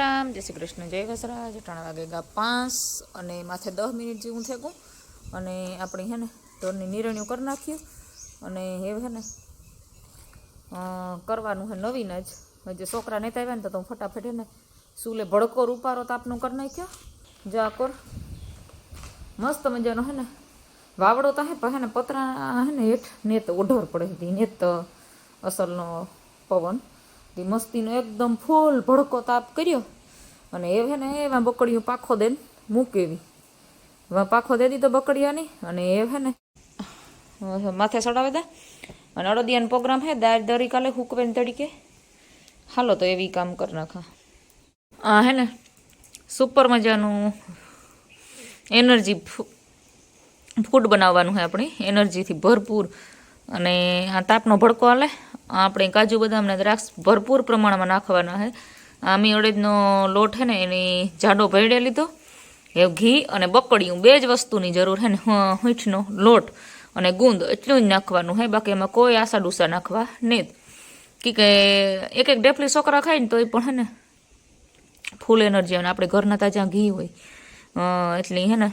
રામ, જય શ્રી કૃષ્ણ, જય વસરાજ, ત્રણ વાગે ગા પાંચ અને માથે દસ મિનિટ જેવું થયું અને આપણે હે ને ઢોરની નિરણ્યું કરી નાખ્યું અને એ હે ને કરવાનું હે નવીન જ. જે છોકરા નેતા આવ્યા ને તો હું ફટાફટ હે ને સુલે ભડકો રૂપારો તાપનું કરી નાખ્યો. જાકોર મસ્ત મજાનો હે ને વાવડો તો હે, પણ હે ને પતરા હે ને હેઠ નેત ઓઢર પડે હતી, નેત અસલનો પવન. તે મસ્તીનો એકદમ ફૂલ ભડકો તાપ કર્યો અને એ હે ને એમાં બકડીઓ પાખો દે મૂકેવી. એમાં પાખો દે દીધો બકડિયાની અને એ હે ને માથે ચડાવે દે. અને અડદિયાનો પ્રોગ્રામ હે દાળ દરી કાલે હુકવેન તરીકે હાલો તો એવી કામ કરી નાખા. આ હે ને સુપર મજાનું એનર્જી ફૂડ બનાવવાનું છે આપણે. એનર્જીથી ભરપૂર. અને આ તાપનો ભડકો હાલે આ આપણે કાજુ બદામને દ્રાક્ષ ભરપૂર પ્રમાણમાં નાખવાના છે. આ મી અડદનો લોટ છે ને એની જાડો ભેડે લીધો. એ ઘી અને બકડિયું બે જ વસ્તુની જરૂર છે ને હીઠનો લોટ અને ગુંદ એટલું જ નાખવાનું છે. બાકી એમાં કોઈ આસા ડૂસા નાખવા નહીં. કે એક એક ડેફલી છોકરા ખાય ને તો એ પણ હે ને ફૂલ એનર્જી અને આપણે ઘરના તાજા ઘી હોય. એટલી હે ને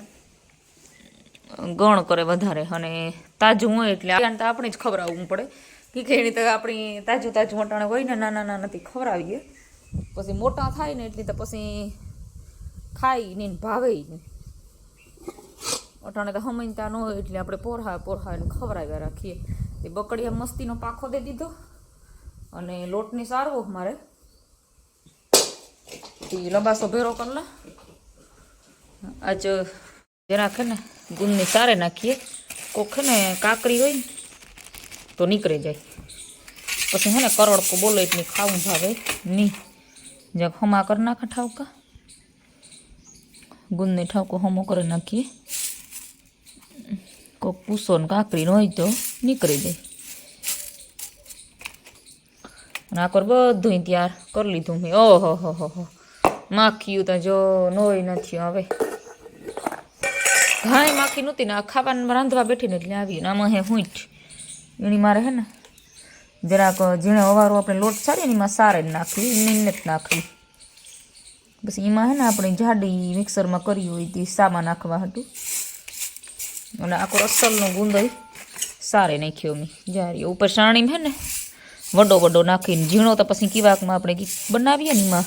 ગણ કરે વધારે. અને તાજું હોય એટલે આપણે જ ખબર આવવું પડે. એની તો આપણી તાજું તાજું વટાણે હોય ને નાના નાનાથી ખવડાવીએ. પછી મોટા થાય ને એટલે તો પછી ખાઈ નહીં ભાવે નહીં અટાણે તો હમણતા ન હોય એટલે આપણે પોરહા પોરહા એને ખવડાવ્યા રાખીએ. એ બકડીયા મસ્તીનો પાખો દે દીધો અને લોટની સારવો મારે. એ લંબાસો ભેરો કરલા આજ જે હે ને ગુંદની સારે નાખીએ. હે ને કાકરી હોય ને તો નીકળી જાય. પછી હે ને કરોડકો બોલે એટલી ખાવું ભાવે. નહીં જ્યાં હમા કરી નાખે ઠાવકા. ગુંદની ઠાવકો હમો કરી નાખીએ. કોક પૂસો ને કાકરી હોય તો નીકળી જાય. અને આકર બધું તૈયાર કરી લીધું મેં. ઓહો, હો હો હો. માખીયું તો જો નોય નથી હવે. ઘાય માખી નહોતી ને ખાવાનું રાંધવા બેઠીને એટલે આવી ને આમાં હે હુંઠ એની મારે હે ને, જરાક ઝીણે અવારો આપણે લોટ સારી ને એમાં સારે નાખવી નીને જ નાખવી. બસ એમાં હે ને આપણે જાડી મિક્સરમાં કરી હોય તે સામા નાખવા હતું. અને આખો અસલનો ગુંદઈ સારે નાખ્યો મેં જારી ઉપર સાણીમાં હે ને, વડો વડો નાખીને ઝીણો તો પછી કીવાકમાં આપણે બનાવીએ ને એમાં.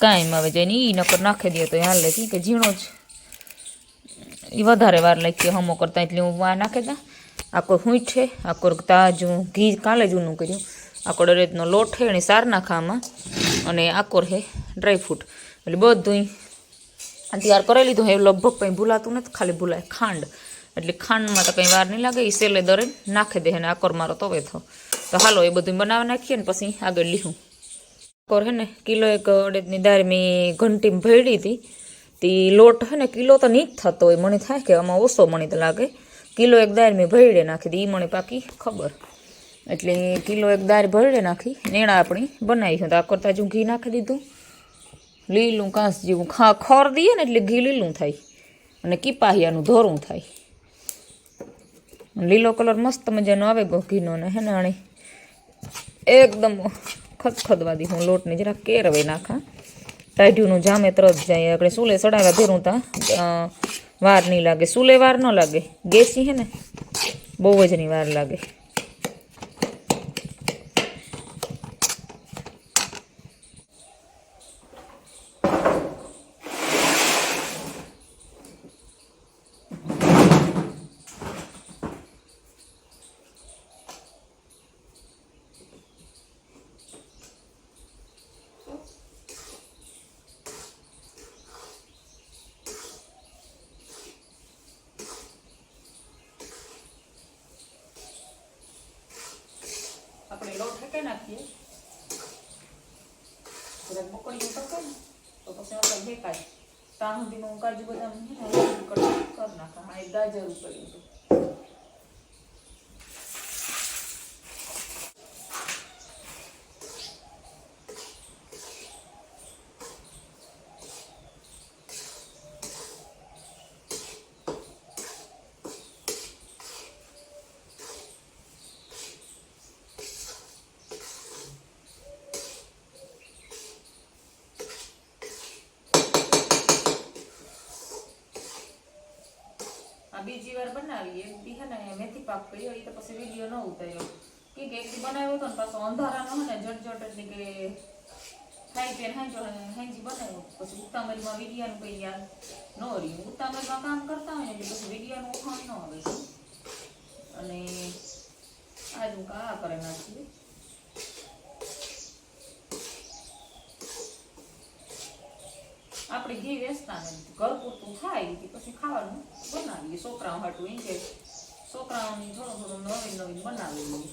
કાંઈ આવે જાય ને એ નકર નાખી દઈએ તો હાલ. હાલે કે ઝીણો જ એ વધારે વાર લાગી હમો કરતા એટલે હું આ નાખી દા આકો હુંઈ છે, આકોર તાજું ઘી કાલે જૂનું કર્યું. આકો ડરેતનો લોટ છે અને સાર નાખામાં. અને આકોર છે ડ્રાયફ્રૂટ એટલે બધું તૈયાર કરી લીધું હવે લગભગ કંઈ ભૂલાતું નથી, ખાલી ભૂલાય ખાંડ. એટલે ખાંડમાં તો કંઈ વાર નહીં લાગે એ સેલે દરે નાખી દે અને આકોર મારો તવે થો. તો હાલો, એ બધું બનાવી નાખીએ ને પછી આગળ લીધું આકોર હે ને, કિલો એક અડદની દાળ ઘંટીમાં ભેળી હતી. તે લોટ હે ને, કિલો તો નહીં થતો હોય. મને થાય કે આમાં ઓછો મને તો લાગે. કિલો એક દાળ મેં ભરડે નાખી હતી એ મને પાકી ખબર. એટલે કિલો એક દાળ ભરડે નાખી. નેણા આપણી બનાવી હતી કરતાં જો ઘી નાખી દીધું. લીલું કાંસ જેવું ખા, ખોર દઈએ ને એટલે ઘી લીલું થાય. અને કીપાહિયાનું ધોરું થાય. લીલો કલર મસ્ત મજાનો આવે ગો ઘીનો ને, હે ને એકદમ ખદખદવા દી હું લોટને જરા કેરવે નાખા. ટાઢ્યુંનું જામે તરત જાય. આપણે સુલે સડાવ્યા ભેરું તા. વાર નહીં લાગે. સુલે વાર ન લાગે. ગેસી હે ને? બહુ જ નહીં વાર લાગે. હેકે નાખીએ થોડાક બકડીયું ટકે ને તો પછી આપણે ભેકાય ત્યાં સુધીમાં કાજુ બદામ કરી નાખા હા એ ગાજર ઉકળ્યું બીજી વાર બનાવી એક હે ને મેથી પાક કર્યો એ તો પછી વીડિયો ન ઉતાર્યો. કે કે બનાવ્યો હતો ને, પાછો અંધારાનો હે ને, જટજટ એટલે કે ખાઈ પીને હાંજો હાંજી બનાવ્યો. પછી ઉતામળીમાં વિડીયાનું કઈ યાદ ન રહ્યું. ઉતામળીમાં કામ કરતા હોય ને, એટલે પછી વિડીયાનું ઉઠાણ ન આવે. અને આજ કા કરે નાખી? આપણે ઘી વેચતા નથી ઘર પૂરતું તે પછી ખાવાનું બનાવીએ. છોકરાઓ હાટું એમ કે છોકરાઓની થોડું થોડું નવીન નવીન બનાવી લઈએ.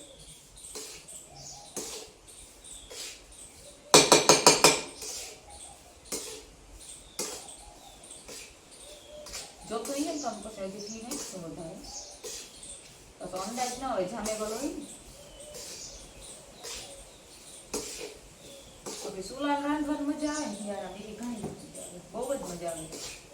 જો તો એને કામ પછી હજી ઘી નાખશું વધારે. તો અંદાજ ન હોય જામેગલ હોય ને. તો પછી સુલાલ રાંધવાની મજા આવે 么叫你？